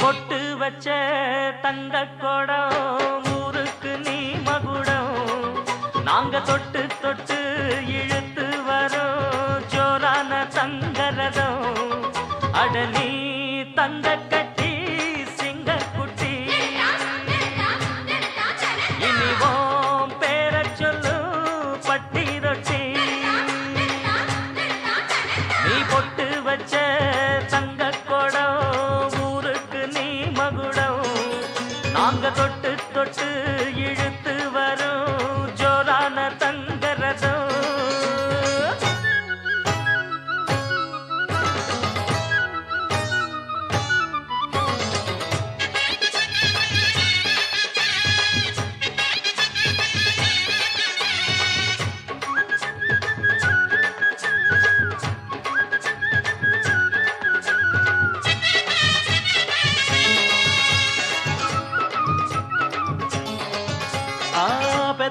பொட்டு வச்ச தங்க கொடம் ஊருக்கு நீ மகுடம். நாங்க தொட்டு தொட்டு இழுத்து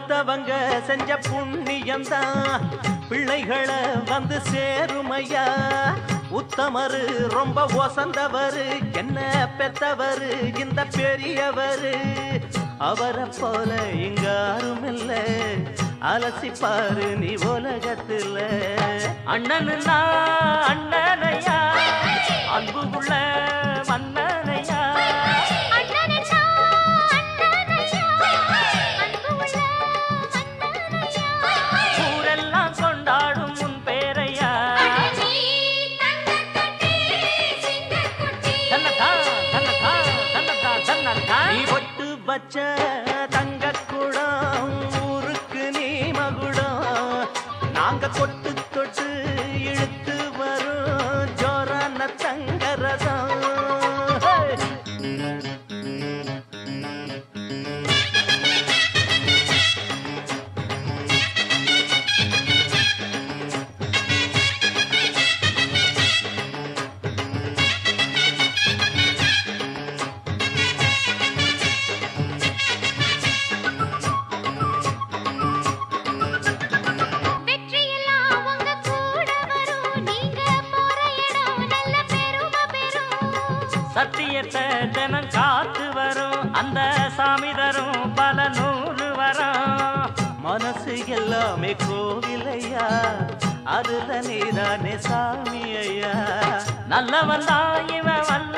பெத்தவங்க செஞ்ச புண்ணியம்தான். பிள்ளைகளை வந்து சேருமையா? உத்தமரு ரொம்ப ஒசந்தவரு. என்ன பெத்தவரு? இந்த பெரியவரு. அவரை போல இங்க யாரும் அலசி பாரு நீ உலகத்துல. அண்ணனுன்னா அண்ணனையா? அன்பு உள்ள மன்னனையா? நீ பொட்டு வச்ச தங்க குடம் ஊருக்கு நீ மகுடம். நாங்க கொட்டு தொட்டு சத்தியத்தை தினம் காத்து வரும். அந்த சாமி தரும் பல நூறு வரும். மனசு எல்லாமே கோவிலையா? அதுல நீதானே சாமி ஐயா? நல்லவன் தான் இவன்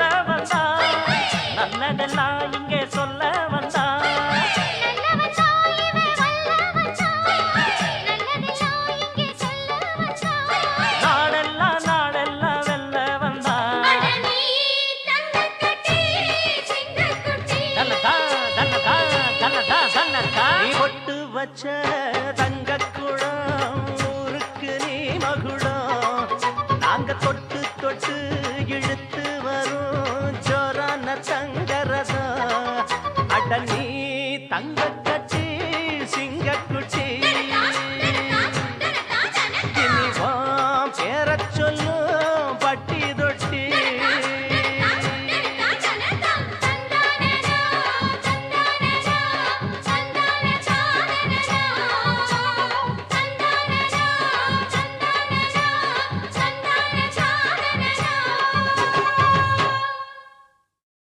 வச்ச தங்க குடம் ஊருக்கு நீ மகுடம். நாங்க தொட்டு தொட்டு இழுத்து